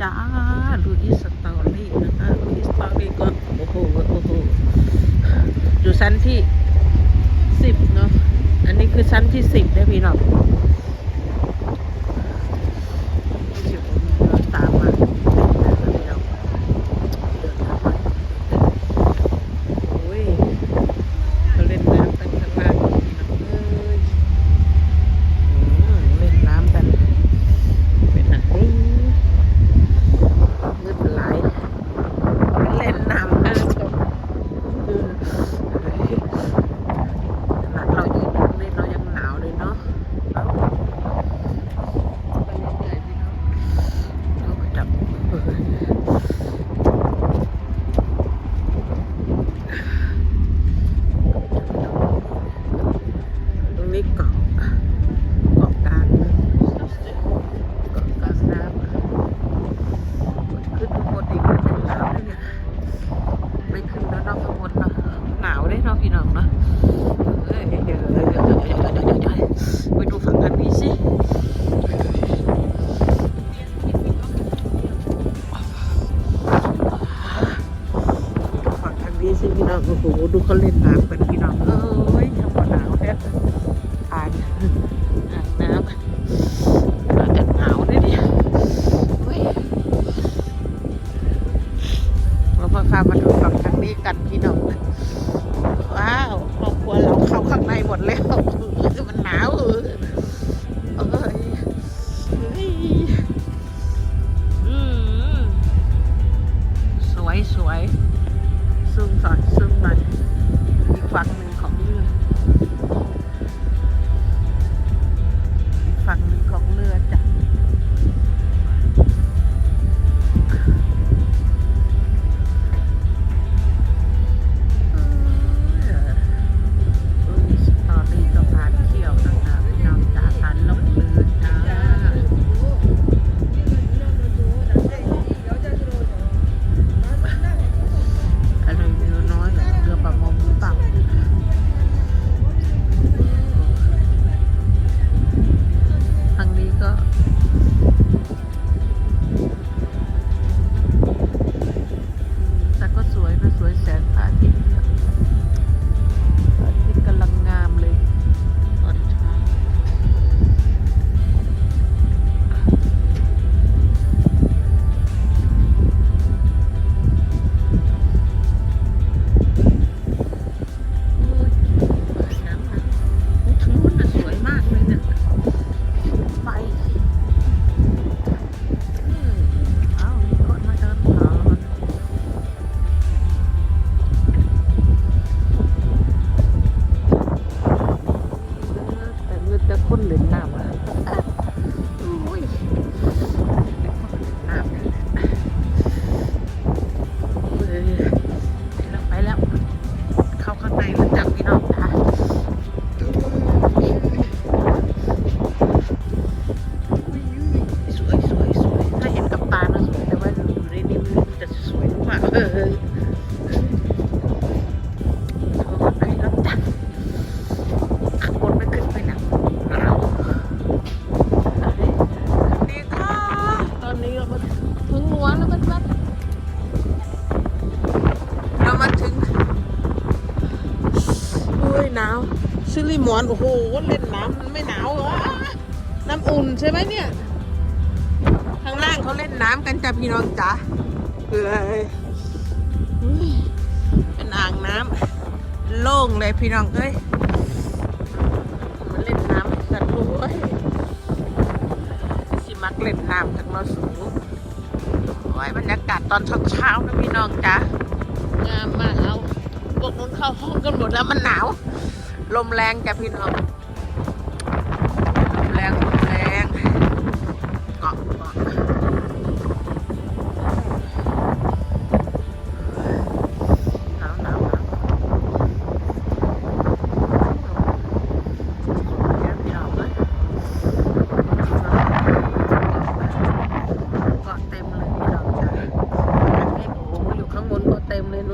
จ้าลุยสตอรี่นะคะลุยสตอรี่ก็โอ้โหโอ้โหอยู่ชั้นที่สิบเนาะอันนี้คือชั้นที่สิบได้พี่น้อง 여기랑 เรามาถึงโอ้ยหนาวซิลิมอน โอ้โห เล่นน้ำมันไม่หนาวหรอ น้ำอุ่นใช่ไหมเนี่ย ข้างล่างเขาเล่นน้ำกันจ้ะพี่น้องจ๋าเลยเป็นอ่างน้ำโล่งเลยพี่น้องเอ้ยมันเล่นน้ำกันโอ้ยสิมักเล่นน้ำทั้งนมาสูง วยบรรยากาศตอนเช้าๆนะพี่น้องจ้างามมากเอาพวกนู้นเข้าห้องกันหมดแล้วมันหนาว ลมแรงจ้ะพี่น้อง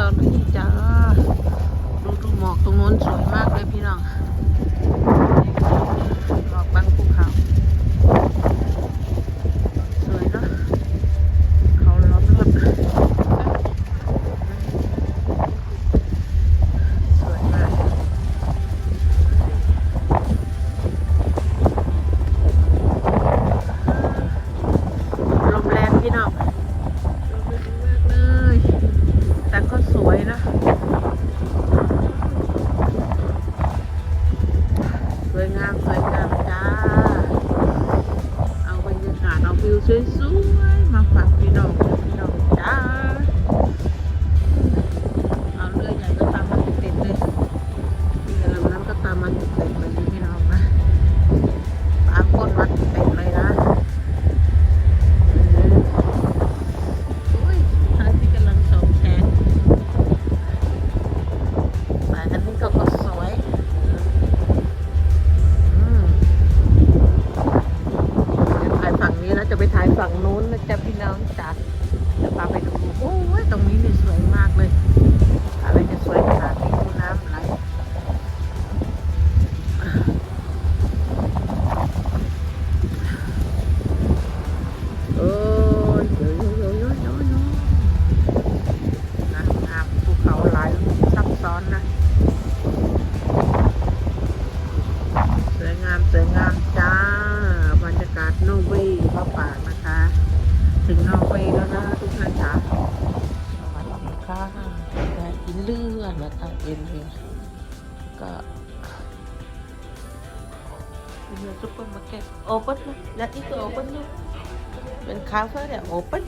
ปล่านี่จ้า ดูดูหมอกตรงนู้นสวยมากเลยพี่น้อง No. yin ka in supermarket open look that is open look when cover they open.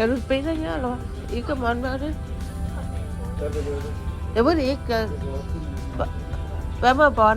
Cái Karun pizza nya lo. Ikut mana ni? Dapat bao Berapa bon?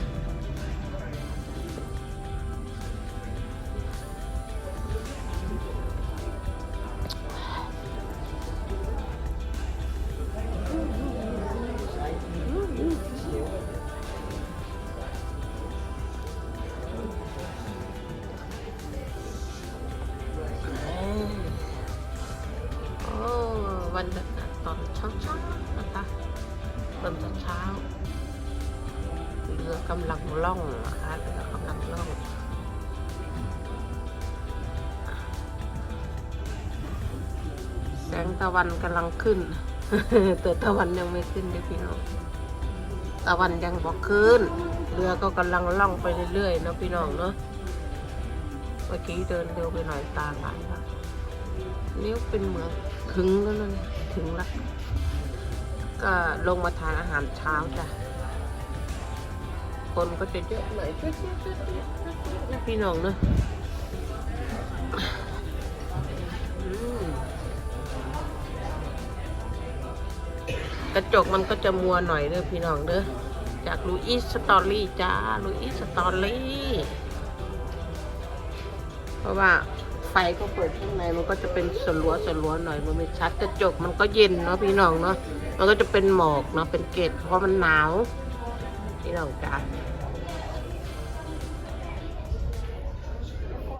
่องอาร์ตเขากำล่องแสงตะวันกำลังขึ้นแต่ตะวันยังไม่ขึ้นเลยพี่น้องตะวันยังบอกขึ้น เรือก็กำลังล่องไปเรื่อยๆนะพี่น้องเนาะเมื่อกี้เดินเร็วไปหน่อยตาไหลแล้วนิ้วเป็นเหมือนถึงแล้วนะถึงละก็ลงมาทานอาหารเช้าจ้ะ คนก็จะเยอะหน่อยนะพี่น้องเนาะกระจกมันก็จะมัวหน่อยเด้อพี่น้องเด้อจากลูอิสสตอรี่จ้าลูอิสสตอรี่เพราะว่าไฟก็เปิดข้างในมันก็จะเป็นสลัวสลัวหน่อยมันไม่ชัดกระจกมันก็เย็นเนาะพี่น้องเนาะมันก็จะเป็นหมอกเนาะเป็นเกล็ดเพราะมันหนาว พี่น้องจ้า